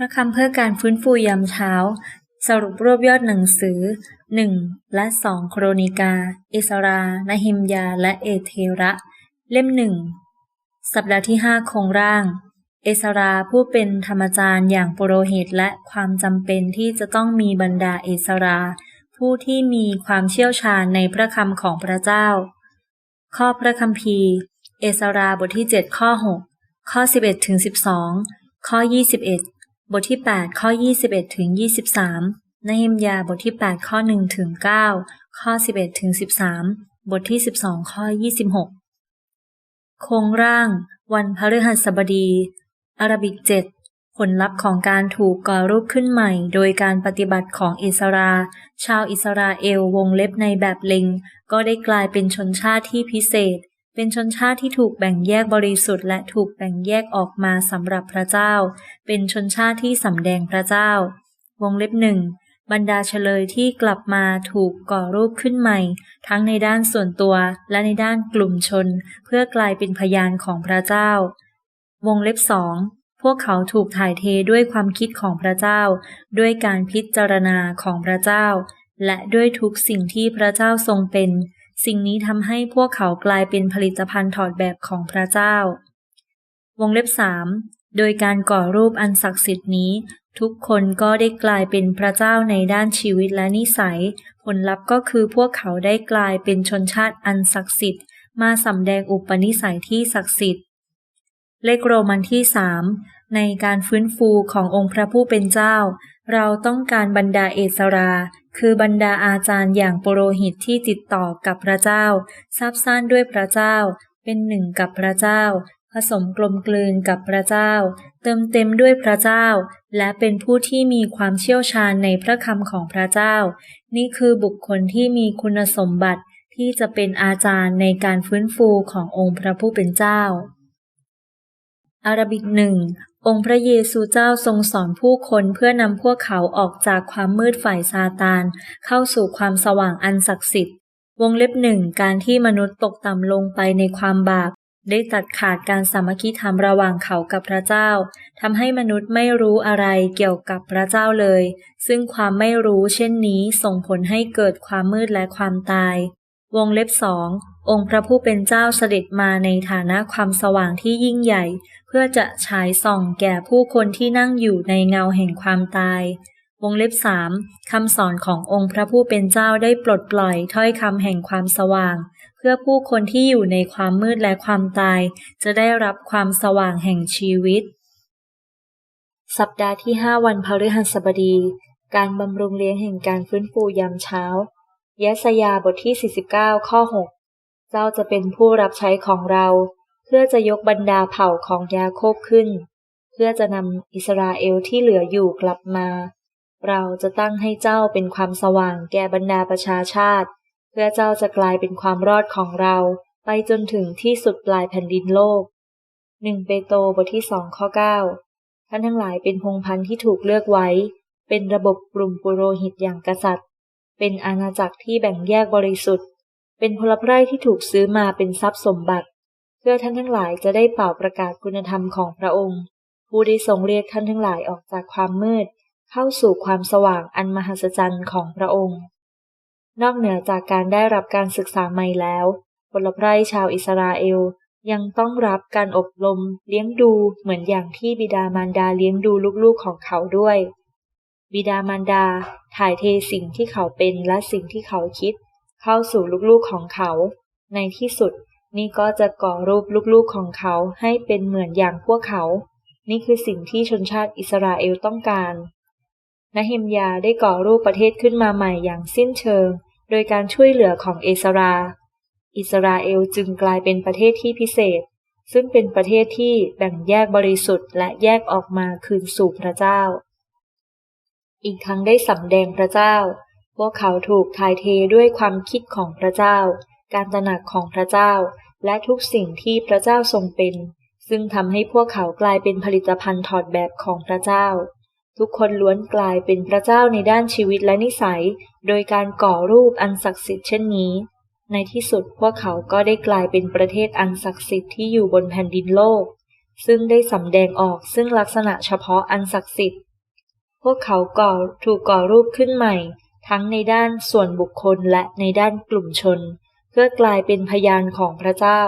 ระคำเพื่อการฟื้นฟูยามเช้า สรุปรวบยอดหนังสือ 1 และ 2 โครนิกาเอสรา นหิมยา และเอเทระ เล่มหนึ่ง สัปดาห์ที่ 5 โครงร่าง เอสราผู้เป็นธรรมจารย์อย่างปุโรหิตและความจำเป็นที่จะต้องมีบรรดาเอสรา ผู้ที่มีความเชี่ยวชาญในพระคำของพระเจ้า ข้อพระคัมภีร์ เอสราบทที่ 7 ข้อ 6 ข้อ 11ถึง12 ข้อ 21 บทที่ 8 ข้อ 21 ถึง 23นหิมยาบทที่ 8 ข้อ 1 ถึง 9 ข้อ 11 ถึง 13 บทที่ 12 ข้อ 26 โครงร่าง วันพฤหัสบดี อาราบิก 7 ผลลัพธ์ของการถูกก่อรูปขึ้นใหม่ โดยการปฏิบัติของอิสรา ชาวอิสราเอลวงเล็บในแบบล็งก็ได้กลายเป็นชนชาติที่พิเศษ เป็นชนชาติที่ถูกแบ่งแยกบริสุทธิ์และถูกแบ่งแยกออกมาสำหรับพระเจ้า เป็นชนชาติที่สำแดงพระเจ้า วงเล็บหนึ่งบรรดาเฉลยที่กลับมาถูกก่อรูปขึ้นใหม่ ทั้งในด้านส่วนตัวและในด้านกลุ่มชน เพื่อกลายเป็นพยานของพระเจ้า วงเล็บสองพวกเขาถูกถ่ายเทด้วยความคิดของพระเจ้า ด้วยการพิจารณาของพระเจ้า และด้วยทุกสิ่งที่พระเจ้าทรงเป็น สิ่งนี้ทำให้พวกเขากลายเป็นผลิตภัณฑ์ถอดแบบของพระเจ้า วงเล็บสามโดยการก่อรูปอันศักดิ์สิทธิ์นี้ ทุกคนก็ได้กลายเป็นพระเจ้าในด้านชีวิตและนิสัย ผลลัพธ์ก็คือพวกเขาได้กลายเป็นชนชาติอันศักดิ์สิทธิ์ มาสำแดงอุปนิสัยที่ศักดิ์สิทธิ์เลขโรมันที่สาม ในการฟื้นฟูขององค์พระผู้เป็นเจ้า เราต้องการบรรดาเอสรา คือบรรดาอาจารย์อย่างปุโรหิตที่ติดต่อกับพระเจ้าซับซ้านด้วยพระเจ้า เป็นหนึ่งกับพระเจ้า ผสมกลมกลืนกับพระเจ้า เติมเต็มด้วยพระเจ้า และเป็นผู้ที่มีความเชี่ยวชาญในพระคำของพระเจ้า นี่คือบุคคลที่มีคุณสมบัติที่จะเป็นอาจารย์ในการฟื้นฟูขององค์พระผู้เป็นเจ้าอาราบิกหนึ่ง องค์พระเยซูเจ้าทรงสอนผู้คนเพื่อนำพวกเขาออกจากความมืดฝ่ายซาตาน เข้าสู่ความสว่างอันศักดิ์สิทธิ์ วงเล็บหนึ่งการที่มนุษย์ตกต่ำลงไปในความบาป ได้ตัดขาดการสามัคคีธรรมระหว่างเขากับพระเจ้าทำให้มนุษย์ไม่รู้อะไรเกี่ยวกับพระเจ้าเลย ซึ่งความไม่รู้เช่นนี้ส่งผลให้เกิดความมืดและความตายวงเล็บสอง องค์พระผู้เป็นเจ้าเสด็จมาในฐานะความสว่างที่ยิ่งใหญ่ เพื่อจะฉายส่องแก่ผู้คนที่นั่งอยู่ในเงาแห่งความตายวงเล็บสามคำสอนขององค์พระผู้เป็นเจ้าได้ปลดปล่อยถ้อยคำแห่งความสว่าง เพื่อผู้คนที่อยู่ในความมืดและความตาย จะได้รับความสว่างแห่งชีวิต สัปดาห์ที่ห้าวันพฤหัสบดี การบำรุงเลี้ยงแห่งการฟื้นฟูยามเช้ายัสยาบทที่ 49 ข้อ 6 เจ้าจะเป็นผู้รับใช้ของเรา เพื่อจะยกบรรดาเผ่าของยาโคบขึ้น เพื่อจะนำอิสราเอลที่เหลืออยู่กลับมา เราจะตั้งให้เจ้าเป็นความสว่างแก่บรรดาประชาชาติ เพื่อเจ้าจะกลายเป็นความรอดของเรา ไปจนถึงที่สุดปลายแผ่นดินโลกหนึ่งเปโตรบทที่สองข้อเก้าท่านทั้งหลายเป็นพงพันธุ์ที่ถูกเลือกไว้ เป็นระบบกลุ่มปุโรหิตอย่างกษัตริย์ เป็นอาณาจักรที่แบ่งแยกบริสุทธิ์ เป็นพลไพร่ที่ถูกซื้อมาเป็นทรัพย์สมบัติ เพื่อท่านทั้งหลายจะได้เป่าประกาศคุณธรรมของพระองค์ ผู้ได้ทรงเรียกท่านทั้งหลายออกจากความมืด เข้าสู่ความสว่างอันมหัศจรรย์ของพระองค์ นอกเหนือจากการได้รับการศึกษาใหม่แล้วพลไพร่ชาวอิสราเอลยังต้องรับการอบรมเลี้ยงดูเหมือนอย่างที่บิดามารดาเลี้ยงดูลูกๆของเขาด้วย บิดามารดาถ่ายเทสิ่งที่เขาเป็นและสิ่งที่เขาคิด เข้าสู่ลูกๆของเขา ในที่สุดนี่ก็จะก่อรูปลูกๆของเขาให้เป็นเหมือนอย่างพวกเขา นี่คือสิ่งที่ชนชาติอิสราเอลต้องการนะเฮมยาได้ก่อรูปประเทศขึ้นมาใหม่อย่างสิ้นเชิง โดยการช่วยเหลือของเอสรา อิสราเอลจึงกลายเป็นประเทศที่พิเศษ ซึ่งเป็นประเทศที่แบ่งแยกบริสุทธิ์และแยกออกมาคืนสู่พระเจ้า อีกทั้งได้สำแดงพระเจ้า วกเขาถูกทายเทด้วยความคิดของพระเจ้า การตระหนักของพระเจ้า และทุกสิ่งที่พระเจ้าทรงเป็น ซึ่งทำให้พวกเขากลายเป็นผลิตภัณฑ์ถอดแบบของพระเจ้า ทุกคนล้วนกลายเป็นพระเจ้าในด้านชีวิตและนิสัย โดยการก่อรูปอันศักดิ์สิทธิ์เช่นนี้ ในที่สุดพวกเขาก็ได้กลายเป็นประเทศอันศักดิ์สิทธิ์ที่อยู่บนแผ่นดินโลก ซึ่งได้สำแดงออกซึ่งลักษณะเฉพาะอันศักดิ์สิทธิ์พวกเขาก่อถูกก่อรูปขึ้นใหม่ ทั้งในด้านส่วนบุคคลและในด้านกลุ่มชน เพื่อกลายเป็นพยานของพระเจ้า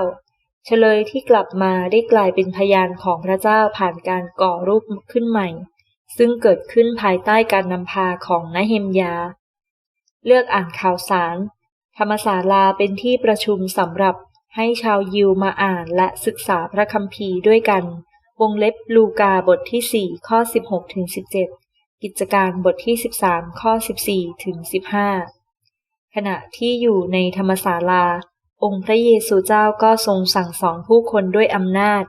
เฉลยที่กลับมาได้กลายเป็นพยานของพระเจ้าผ่านการก่อรูปขึ้นใหม่ ซึ่งเกิดขึ้นภายใต้การนำพาของนเฮมยา เลือกอ่านข่าวสาร ธรรมศาลาเป็นที่ประชุมสำหรับให้ชาวยิวมาอ่านและศึกษาพระคัมภีร์ด้วยกัน วงเล็บลูกาบทที่ 4 ข้อ 16ถึง17 กิจการบทที่ 13 ข้อ 14 ถึง 15 ขณะที่อยู่ในธรรมศาลา องค์พระเยซูเจ้าก็ทรงสั่งสอนผู้คนด้วยอำนาจ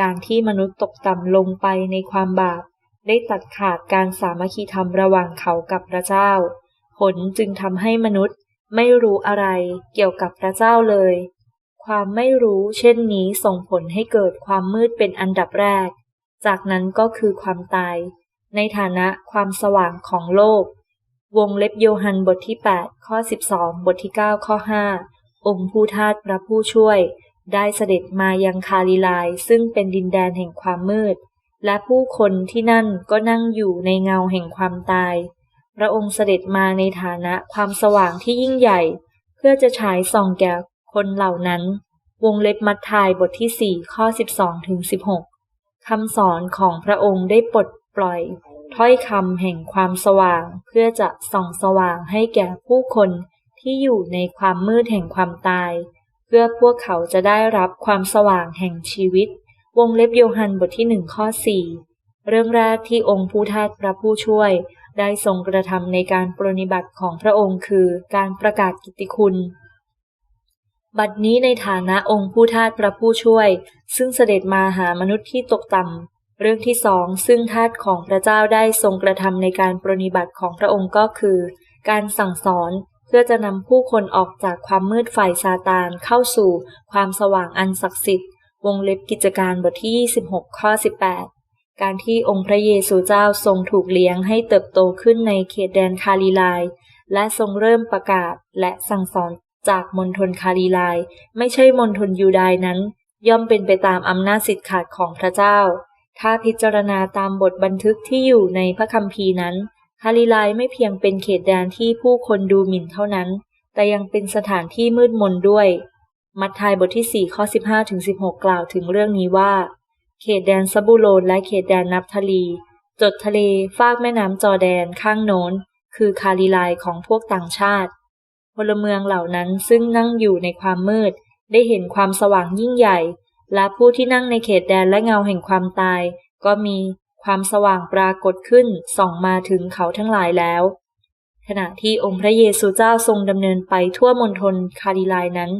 การที่มนุษย์ตกต่ำลงไปในความบาป ได้ตัดขาดการสามัคคีธรรมระหว่างเขากับพระเจ้า ผลจึงทำให้มนุษย์ไม่รู้อะไรเกี่ยวกับพระเจ้าเลย ความไม่รู้เช่นนี้ส่งผลให้เกิดความมืดเป็นอันดับแรก จากนั้นก็คือความตาย ในฐานะความสว่างของโลก วงเล็บโยฮันบทที่ 8 ข้อ 12 บทที่ 9 ข้อ 5 องค์ผู้ทาสพระผู้ช่วย ได้เสด็จมายังคาลิลายซึ่งเป็นดินแดนแห่งความมืด และผู้คนที่นั่นก็นั่งอยู่ในเงาแห่งความตาย พระองค์เสด็จมาในฐานะความสว่างที่ยิ่งใหญ่ เพื่อจะฉายส่องแก่คนเหล่านั้น วงเล็บมัทธายบทที่ 4 ข้อ 12ถึง16คำสอนของพระองค์ได้ปลด ปล่อย ถ้อยคำแห่งความสว่าง เพื่อจะส่องสว่างให้แก่ผู้คนที่อยู่ในความมืดแห่งความตาย เพื่อพวกเขาจะได้รับความสว่างแห่งชีวิต วงเล็บโยฮันบทที่หนึ่งข้อ4เรื่องแรกที่องค์ผู้ทาสพระผู้ช่วย ได้ทรงกระทำในการปรนิบัติของพระองค์คือการประกาศกิตติคุณ บัดนี้ในฐานะองค์ผู้ทาสพระผู้ช่วย ซึ่งเสด็จมาหามนุษย์ที่ตกต่ำ เรื่องที่สองซึ่งทาสของพระเจ้าได้ทรงกระทำในการปรนิบัติของพระองค์ก็คือ การสั่งสอนเพื่อจะนำผู้คนออกจากความมืดฝ่ายซาตานเข้าสู่ความสว่างอันศักดิ์สิทธิ์ วงเล็บกิจการบทที่ 26 ข้อ 18 การที่องค์พระเยซูเจ้าทรงถูกเลี้ยงให้เติบโตขึ้นในเขตแดนคาลิลาย และทรงเริ่มประกาศและสั่งสอนจากมณฑลคาลีลาย ไม่ใช่มณฑลยูดายนั้น ย่อมเป็นไปตามอำนาจสิทธิ์ขาดของพระเจ้า ถ้าพิจารณาตามบทบันทึกที่อยู่ในพระคัมภีร์นั้นคาลีลายไม่เพียงเป็นเขตแดนที่ผู้คนดูหมิ่นเท่านั้น แต่ยังเป็นสถานที่มืดมนด้วย มัทธิวบทที่ 4 ข้อ 15ถึง16 กล่าวถึงเรื่องนี้ว่า เขตแดนซาบูโลนและเขตแดนนับทลี จดทะเลฟากแม่น้ำจอแดนข้างโน้น คือคาลีลายของพวกต่างชาติพลเมืองเหล่านั้นซึ่งนั่งอยู่ในความมืด ได้เห็นความสว่างยิ่งใหญ่ และผู้ที่นั่งในเขตแดนและเงาแห่งความตาย ก็มีความสว่างปรากฏขึ้นส่องมาถึงเขาทั้งหลายแล้ว ขณะที่องค์พระเยซูเจ้าทรงดำเนินไปทั่วมณฑลคาริลายนั้น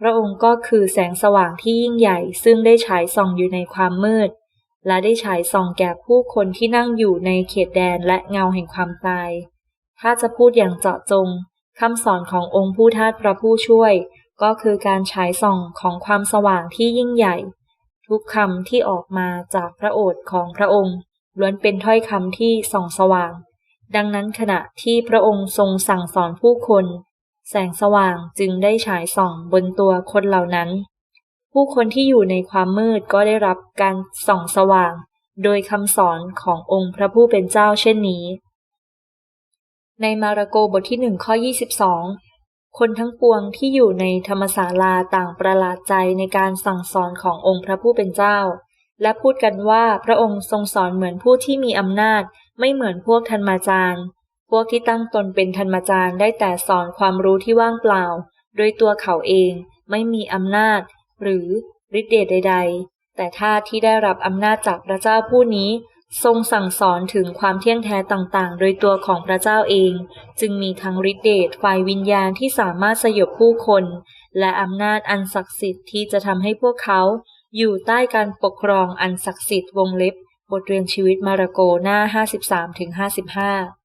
พระองค์ก็คือแสงสว่างที่ยิ่งใหญ่ซึ่งได้ฉายส่องอยู่ในความมืด และได้ฉายส่องแก่ผู้คนที่นั่งอยู่ในเขตแดนและเงาแห่งความตาย ถ้าจะพูดอย่างเจาะจงคำสอนขององค์ผู้ทาสพระผู้ช่วย ก็คือการฉายส่องของความสว่างที่ยิ่งใหญ่ ทุกคำที่ออกมาจากพระโอษฐ์ของพระองค์ล้วนเป็นถ้อยคำที่ส่องสว่าง ดังนั้นขณะที่พระองค์ทรงสั่งสอนผู้คน แสงสว่างจึงได้ฉายส่องบนตัวคนเหล่านั้น ผู้คนที่อยู่ในความมืดก็ได้รับการส่องสว่าง โดยคำสอนขององค์พระผู้เป็นเจ้าเช่นนี้ ในมาระโกบทที่หนึ่งข้อ 22 คนทั้งปวงที่อยู่ในธรรมศาลาต่างประหลาดใจในการสั่งสอนขององค์พระผู้เป็นเจ้า และพูดกันว่าพระองค์ทรงสอนเหมือนผู้ที่มีอำนาจ ไม่เหมือนพวกธรรมาจารย์ พวกที่ตั้งตนเป็นธรรมาจารย์ได้แต่สอนความรู้ที่ว่างเปล่า โดยตัวเขาเองไม่มีอำนาจ หรือฤทธิ์เดชใด ๆ แต่ถ้าที่ได้รับอำนาจจากพระเจ้าผู้นี้ ทรงสั่งสอนถึงความเที่ยงแท้ต่างๆ โดยตัวของพระเจ้าเอง จึงมีทั้งฤทธิเดชฝ่ายวิญญาณที่สามารถสยบผู้คน และอำนาจอันศักดิ์สิทธิ์ที่จะทำให้พวกเขา อยู่ใต้การปกครองอันศักดิ์สิทธิ์วงเล็บบทเรียนชีวิตมาระโกหน้า 53-55